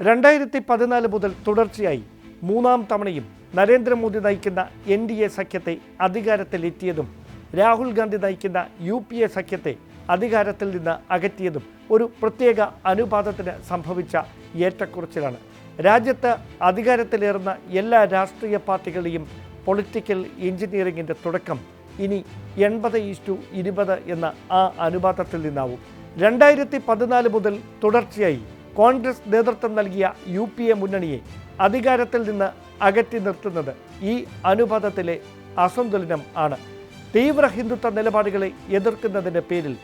രണ്ടായിരത്തി പതിനാല് മുതൽ തുടർച്ചയായി മൂന്നാം തവണയും നരേന്ദ്രമോദി നയിക്കുന്ന എൻ ഡി എ സഖ്യത്തെ അധികാരത്തിലെത്തിയതും രാഹുൽ ഗാന്ധി നയിക്കുന്ന യു പി എ സഖ്യത്തെ അധികാരത്തിൽ നിന്ന് അകറ്റിയതും ഒരു പ്രത്യേക അനുപാതത്തിന് സംഭവിച്ച ഏറ്റക്കുറച്ചിലാണ്. രാജ്യത്ത് അധികാരത്തിലേറുന്ന എല്ലാ രാഷ്ട്രീയ പാർട്ടികളുടെയും പൊളിറ്റിക്കൽ എഞ്ചിനീയറിംഗിന്റെ തുടക്കം ഇനി എൺപത് ഈസ്റ്റു ഇരുപത് എന്ന ആ അനുപാതത്തിൽ നിന്നാവും. രണ്ടായിരത്തി പതിനാല് മുതൽ തുടർച്ചയായി കോൺഗ്രസ് നേതൃത്വം നൽകിയ യു പി എ മുന്നണിയെ അധികാരത്തിൽ നിന്ന് അകറ്റി നിർത്തുന്നത് ഈ അനുപാതത്തിലെ അസന്തുലനം ആണ്. തീവ്ര ഹിന്ദുത്വ നിലപാടുകളെ എതിർക്കുന്നതിന്റെ പേരിൽ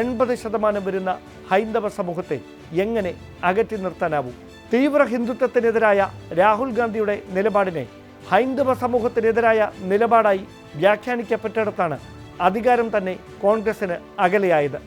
എൺപത് ശതമാനം വരുന്ന ഹൈന്ദവ സമൂഹത്തെ എങ്ങനെ അകറ്റി നിർത്താനാവും? തീവ്ര ഹിന്ദുത്വത്തിനെതിരായ രാഹുൽ ഗാന്ധിയുടെ നിലപാടിനെ ഹൈന്ദവ സമൂഹത്തിനെതിരായ നിലപാടായി വ്യാഖ്യാനിക്കപ്പെട്ടിടത്താണ് അധികാരം തന്നെ കോൺഗ്രസിന് അകലെയായത്.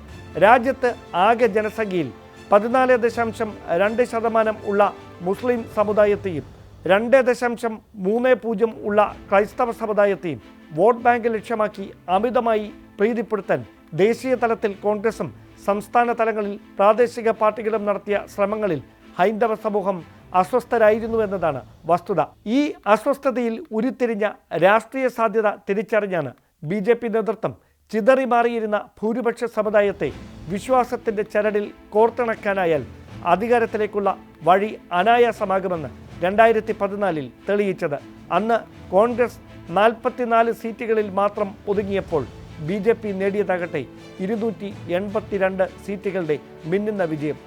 രാജ്യത്ത് ആകെ ജനസംഖ്യയിൽ പതിനാല് ദശാംശം രണ്ട് ശതമാനം ഉള്ള മുസ്ലിം സമുദായത്തെയും രണ്ട് ദശാംശം മൂന്ന് പൂജ്യം ഉള്ള ക്രൈസ്തവ സമുദായത്തെയും വോട്ട് ബാങ്ക് ലക്ഷ്യമാക്കി അമിതമായി പ്രീതിപ്പെടുത്താൻ ദേശീയ തലത്തിൽ കോൺഗ്രസും സംസ്ഥാന തലങ്ങളിൽ പ്രാദേശിക പാർട്ടികളും നടത്തിയ ശ്രമങ്ങളിൽ ഹൈന്ദവ സമൂഹം അസ്വസ്ഥരായിരുന്നു എന്നതാണ് വസ്തുത. ഈ അസ്വസ്ഥതയിൽ ഉരുത്തിരിഞ്ഞ രാഷ്ട്രീയ സാധ്യത തിരിച്ചറിഞ്ഞാണ് ബി നേതൃത്വം ചിതറി മാറിയിരുന്ന ഭൂരിപക്ഷ സമുദായത്തെ വിശ്വാസത്തിന്റെ ചരടിൽ കോർത്തിണക്കാനായാൽ അധികാരത്തിലേക്കുള്ള വഴി അനായാസമാകുമെന്ന് രണ്ടായിരത്തി പതിനാലിൽ തെളിയിച്ചത്. അന്ന് കോൺഗ്രസ് നാൽപ്പത്തിനാല് സീറ്റുകളിൽ മാത്രം ഒതുങ്ങിയപ്പോൾ ബി ജെ പി നേടിയതാകട്ടെ ഇരുന്നൂറ്റി എൺപത്തിരണ്ട് സീറ്റുകളുടെ മിന്നുന്ന വിജയം.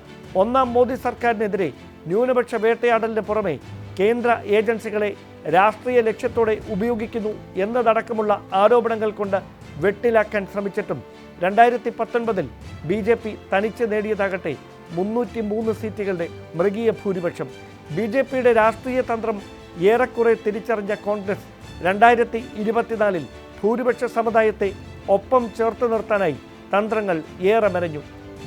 ഒന്നാം മോദി സർക്കാരിനെതിരെ ന്യൂനപക്ഷ വേട്ടയാടലിന് പുറമെ കേന്ദ്ര ഏജൻസികളെ രാഷ്ട്രീയ ലക്ഷ്യത്തോടെ ഉപയോഗിക്കുന്നു എന്നതടക്കമുള്ള ആരോപണങ്ങൾ കൊണ്ട് വെട്ടിലാക്കാൻ ശ്രമിച്ചിട്ടും രണ്ടായിരത്തി പത്തൊൻപതിൽ ബി ജെ പി തനിച്ച് നേടിയതാകട്ടെ മുന്നൂറ്റി മൂന്ന് സീറ്റുകളുടെ മൃഗീയ ഭൂരിപക്ഷം. ബി ജെ പിയുടെ രാഷ്ട്രീയ തന്ത്രം ഏറെക്കുറെ തിരിച്ചറിഞ്ഞ കോൺഗ്രസ് രണ്ടായിരത്തി ഇരുപത്തിനാലിൽ ഭൂരിപക്ഷ സമുദായത്തെ ഒപ്പം ചേർത്ത് നിർത്താനായി തന്ത്രങ്ങൾ ഏറെ മെനഞ്ഞു.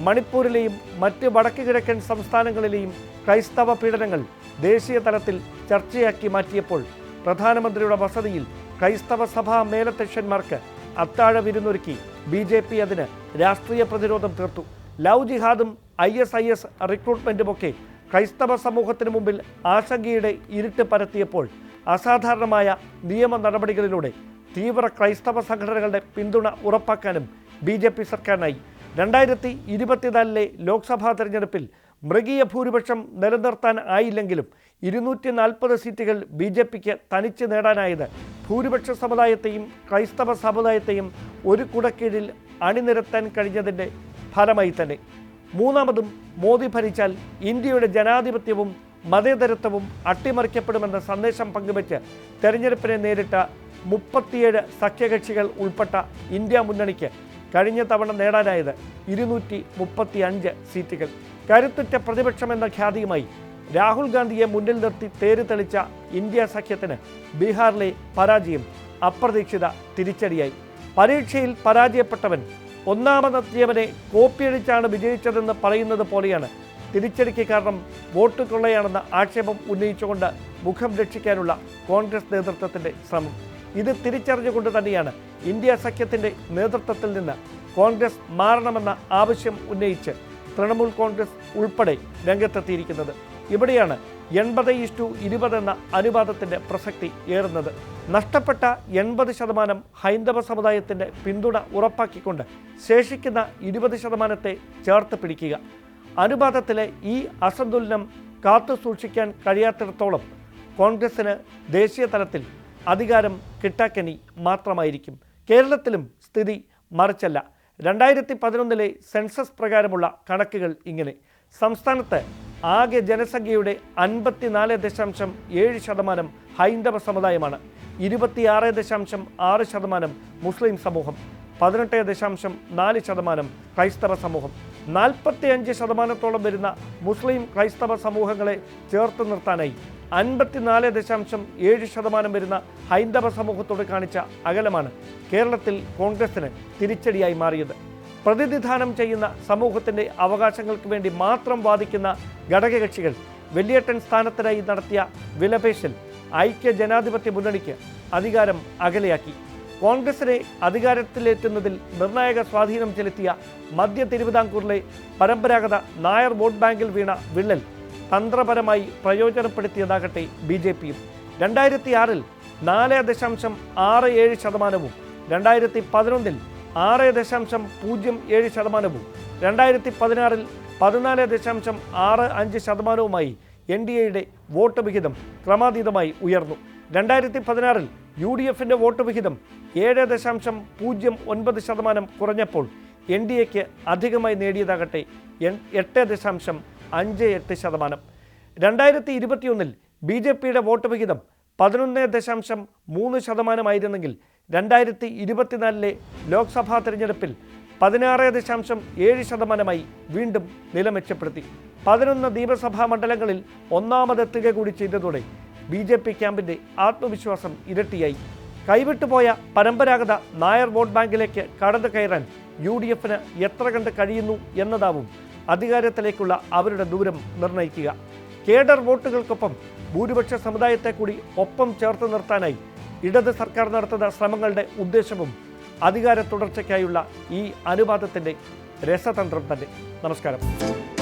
മണിപ്പൂരിലെയും മറ്റ് വടക്ക് കിഴക്കൻ സംസ്ഥാനങ്ങളിലെയും ക്രൈസ്തവ പീഡനങ്ങൾ ദേശീയ തലത്തിൽ ചർച്ചയാക്കി മാറ്റിയപ്പോൾ പ്രധാനമന്ത്രിയുടെ വസതിയിൽ ക്രൈസ്തവ സഭാ മേലധ്യക്ഷന്മാർക്ക് അത്താഴ വിരുന്നൊരുക്കി ബി ജെ പി അതിന് രാഷ്ട്രീയ പ്രതിരോധം തീർത്തു. ലവ് ജിഹാദും ഐ എസ് ഐ എസ് റിക്രൂട്ട്മെന്റുമൊക്കെ ക്രൈസ്തവ സമൂഹത്തിന് മുമ്പിൽ ആശങ്കയുടെ ഇരുട്ട് പരത്തിയപ്പോൾ അസാധാരണമായ നിയമ നടപടികളിലൂടെ തീവ്ര ക്രൈസ്തവ സംഘടനകളുടെ പിന്തുണ ഉറപ്പാക്കാനും ബി ജെ പി സർക്കാരിനായി. രണ്ടായിരത്തി ഇരുപത്തിനാലിലെ ലോക്സഭാ തെരഞ്ഞെടുപ്പിൽ മൃഗീയ ഭൂരിപക്ഷം നിലനിർത്താൻ ആയില്ലെങ്കിലും ഇരുന്നൂറ്റി നാൽപ്പത് സീറ്റുകൾ ബി ജെ പിക്ക് തനിച്ച് നേടാനായത് ഭൂരിപക്ഷ സമുദായത്തെയും ക്രൈസ്തവ സമുദായത്തെയും ഒരു കുടക്കീഴിൽ അണിനിരത്താൻ കഴിഞ്ഞതിന്റെ ഫലമായി തന്നെ. മൂന്നാമതും മോദി ഭരിച്ചാൽ ഇന്ത്യയുടെ ജനാധിപത്യവും മതേതരത്വവും അട്ടിമറിക്കപ്പെടുമെന്ന സന്ദേശം പങ്കുവച്ച് തെരഞ്ഞെടുപ്പിനെ നേരിട്ട മുപ്പത്തിയേഴ് സഖ്യകക്ഷികൾ ഉൾപ്പെട്ട ഇന്ത്യ മുന്നണിക്ക് കഴിഞ്ഞ തവണ നേടാനായത് ഇരുന്നൂറ്റി സീറ്റുകൾ. കരുത്തുറ്റ പ്രതിപക്ഷമെന്ന ഖ്യാതിയുമായി രാഹുൽ ഗാന്ധിയെ മുന്നിൽ നിർത്തി തേര് തെളിച്ച ഇന്ത്യ സഖ്യത്തിന് ബീഹാറിലെ പരാജയം അപ്രതീക്ഷിത തിരിച്ചടിയായി. പരീക്ഷയിൽ പരാജയപ്പെട്ടവൻ ഒന്നാമതെത്തിയവനെ കോപ്പിയടിച്ചാണ് വിജയിച്ചതെന്ന് പറയുന്നത് പോലെയാണ്. തിരിച്ചടിക്ക് കാരണം വോട്ട് കൊള്ളയാണെന്ന ആക്ഷേപം ഉന്നയിച്ചുകൊണ്ട് മുഖം രക്ഷിക്കാനുള്ള കോൺഗ്രസ് നേതൃത്വത്തിന്റെ ശ്രമം. ഇത് തിരിച്ചറിഞ്ഞുകൊണ്ട് തന്നെയാണ് ഇന്ത്യ സഖ്യത്തിന്റെ നേതൃത്വത്തിൽ നിന്ന് കോൺഗ്രസ് മാറണമെന്ന ആവശ്യം ഉന്നയിച്ച് തൃണമൂൽ കോൺഗ്രസ് ഉൾപ്പെടെ രംഗത്തെത്തിയിരിക്കുന്നത്. ഇവിടെയാണ് എൺപത് ഇഷ്ടു ഇരുപത് എന്ന അനുപാതത്തിന്റെ പ്രസക്തി ഏറുന്നത്. നഷ്ടപ്പെട്ട എൺപത് ശതമാനം ഹൈന്ദവ സമുദായത്തിന്റെ പിന്തുണ ഉറപ്പാക്കിക്കൊണ്ട് ശേഷിക്കുന്ന ഇരുപത് ശതമാനത്തെ ചേർത്ത് പിടിക്കുക. അനുപാതത്തിലെ ഈ അസന്തുലനം കാത്തു സൂക്ഷിക്കാൻ കഴിയാത്തിടത്തോളം കോൺഗ്രസിന് ദേശീയ തലത്തിൽ അധികാരം കിട്ടാക്കനി മാത്രമായിരിക്കും. കേരളത്തിലും സ്ഥിതി മറിച്ചല്ല. രണ്ടായിരത്തി പതിനൊന്നിലെ സെൻസസ് പ്രകാരമുള്ള കണക്കുകൾ ഇങ്ങനെ. സംസ്ഥാനത്ത് ആകെ ജനസംഖ്യയുടെ അൻപത്തിനാല് ദശാംശം ഏഴ് ശതമാനം ഹൈന്ദവ സമുദായമാണ്. ഇരുപത്തിയാറ് ദശാംശം ആറ് ശതമാനം മുസ്ലിം സമൂഹം. പതിനെട്ട് ദശാംശം നാല് ശതമാനം ക്രൈസ്തവ സമൂഹം. നാൽപ്പത്തി അഞ്ച് ശതമാനത്തോളം വരുന്ന മുസ്ലിം ക്രൈസ്തവ സമൂഹങ്ങളെ ചേർത്ത് നിർത്താനായി അൻപത്തിനാല് ദശാംശം ഏഴ് ശതമാനം വരുന്ന ഹൈന്ദവ സമൂഹത്തോട് കാണിച്ച അകലമാണ് കേരളത്തിൽ കോൺഗ്രസിന് തിരിച്ചടിയായി മാറിയത്. പ്രതിനിധാനം ചെയ്യുന്ന സമൂഹത്തിന്റെ അവകാശങ്ങൾക്ക് വേണ്ടി മാത്രം വാദിക്കുന്ന ഘടകകക്ഷികൾ വെള്ളിയേട്ടൻ സ്ഥാനത്തിനായി നടത്തിയ വിലപേശൽ ഐക്യ ജനാധിപത്യ മുന്നണിക്ക് അധികാരം അകലെയാക്കി. കോൺഗ്രസിനെ അധികാരത്തിലെത്തുന്നതിൽ നിർണായക സ്വാധീനം ചെലുത്തിയ മധ്യ തിരുവിതാംകൂറിലെ പരമ്പരാഗത നായർ വോട്ട് ബാങ്കിൽ വീണ വിള്ളൽ തന്ത്രപരമായി പ്രയോജനപ്പെടുത്തിയതാകട്ടെ ബി ജെ പിയും. രണ്ടായിരത്തി ആറിൽ നാല് ദശാംശം ആറ് ഏഴ് ശതമാനവും രണ്ടായിരത്തി പതിനൊന്നിൽ ആറ് ദശാംശം പൂജ്യം ഏഴ് ശതമാനവും രണ്ടായിരത്തി പതിനാറിൽ പതിനാല് ദശാംശം ആറ് അഞ്ച് ശതമാനവുമായി എൻ ഡി എയുടെ വോട്ട് വിഹിതം ക്രമാതീതമായി ഉയർന്നു. രണ്ടായിരത്തി പതിനാറിൽ യു ഡി എഫിന്റെ വോട്ട് വിഹിതം ഏഴ് ദശാംശം പൂജ്യം ഒൻപത് ശതമാനം കുറഞ്ഞപ്പോൾ എൻ ഡി എക്ക് അധികമായി നേടിയതാകട്ടെ എട്ട് ദശാംശം അഞ്ച് എട്ട് ശതമാനം. രണ്ടായിരത്തി ഇരുപത്തിയൊന്നിൽ ബി ജെ പിയുടെ വോട്ട് വിഹിതം പതിനൊന്ന് ദശാംശം മൂന്ന് ശതമാനമായിരുന്നെങ്കിൽ രണ്ടായിരത്തി ഇരുപത്തിനാലിലെ ലോക്സഭാ തിരഞ്ഞെടുപ്പിൽ പതിനാറ് ദശാംശം ഏഴ് ശതമാനമായി വീണ്ടും നില മെച്ചപ്പെടുത്തി പതിനൊന്ന് നിയമസഭാ മണ്ഡലങ്ങളിൽ ഒന്നാമതെത്തുക കൂടി ചെയ്തതോടെ ബി ജെ പി ക്യാമ്പിന്റെ ആത്മവിശ്വാസം ഇരട്ടിയായി. കൈവിട്ടുപോയ പരമ്പരാഗത നായർ വോട്ട് ബാങ്കിലേക്ക് കടന്നു കയറാൻ യു ഡി എഫിന് എത്ര കണ്ട് കഴിയുന്നു എന്നതാവും അധികാരത്തിലേക്കുള്ള അവരുടെ ദൂരം നിർണയിക്കുക കേഡർ വോട്ടുകൾക്കൊപ്പം ഭൂരിപക്ഷ സമുദായത്തെ കൂടി ഒപ്പം ചേർത്ത് നിർത്താനായി ഇടത് സർക്കാർ നടത്തുന്ന ശ്രമങ്ങളുടെ ഉദ്ദേശവും അധികാര തുടർച്ചയ്ക്കായുള്ള ഈ അനുപാതത്തിന്റെ രസതന്ത്രം തന്നെ. നമസ്കാരം.